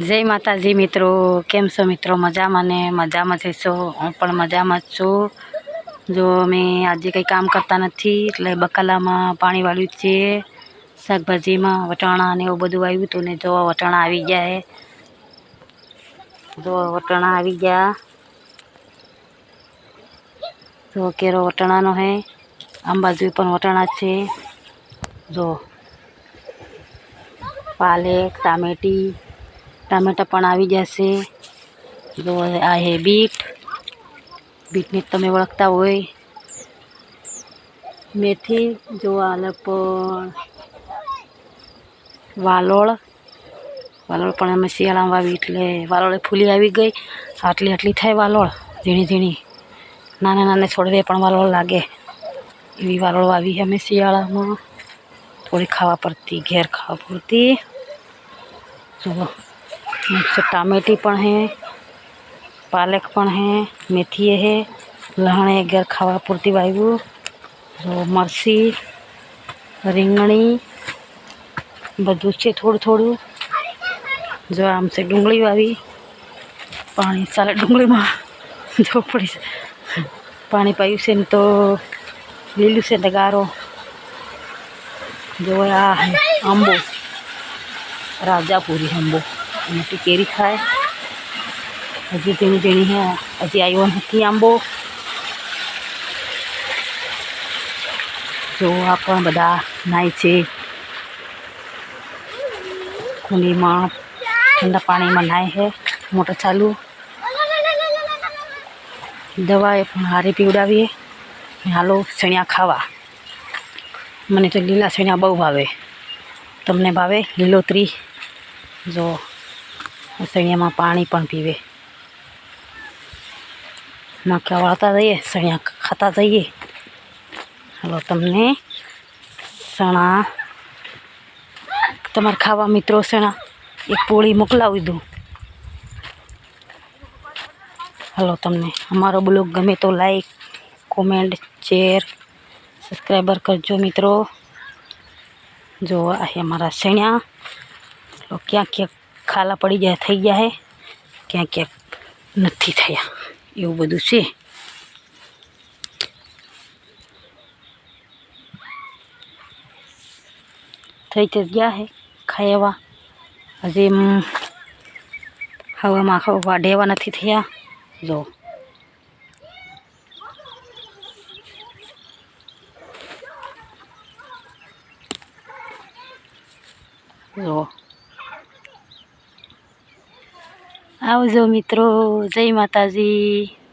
જય માતાજી મિત્રો, કેમ છો મિત્રો? મજામાં ને મજામાં જઈશો હું પણ મજામાં જ છું. જો અમે આજે કંઈ કામ કરતા નથી, એટલે બકાલામાં પાણી વાળ્યું છે. શાકભાજીમાં વટાણા ને એવું બધું આવ્યું હતું ને જો વટાણા આવી ગયા હે. જો વટાણા આવી ગયા. જો કેરો વટાણાનો હે. આમ બાજુ પણ વટાણા છે. જો પાલક, ટામેટી ટામેટા પણ આવી જશે જો આ હે બીટ બીટને તમે ઓળખતા હોય મેથી જો આલે પણ વાલોળ વાલોળ પણ અમે શિયાળામાં વાવી એટલે વાલોળે ફૂલી આવી ગઈ આટલી આટલી થાય વાલોળ ઝીણી ઝીણી નાના નાના છોડવે પણ વાલોળ લાગે એવી વાલોળ વાવી અમે શિયાળામાં થોડી ખાવા પડતી ઘેર ખાવા પૂરતી જો टामेटी पण है पालक पण है मेथी है लहण है घर खावा पूरती वायु जो मरसी રીંગણી બધું છે થોડું થોડું જો આમ છે ડુંગળી વાવી પાણી ચાલે ડુંગળીમાં જો પડી પાણી પાયું છે ને તો લીલું છે ને ગારો જો આ આંબો રાજાપુરી આંબો મોટી કેરી ખાય હજી ઝીણી ઝીણી હે હજી આવ્યો નથી આંબો જો આ પણ બધા નાય છે કુંડીમાં ઠંડા પાણીમાં નાય છે મોટર ચાલુ દવા એ પણ હારે પીવડાવીએ હાલો સણિયા ખાવા મને તો લીલા સણિયા બહુ ભાવે તમને ભાવે લીલોતરી જો સણિયામાં પાણી પણ પીવે નાખ્યા વાળતા જઈએ સણિયા ખાતા જઈએ હાલો તમને સણા તમારે ખાવા મિત્રો સણા એક પોળી મોકલાવી દઉં હાલો તમને અમારો બ્લોગ ગમે તો લાઈક કોમેન્ટ શેર સબસ્ક્રાઈબર કરજો મિત્રો જો આ અમારા સણ્યા ક્યાંક ક્યાંક ખાલા પડી જાય થઈ ગયા હે ક્યાંક ક્યાંક નથી થયા એવું બધું છે થઈ તો ગયા હે ખાય એવા હજી હવામાં વાઢે એવા નથી થયા જો જો આવજો મિત્રો. જય માતાજી.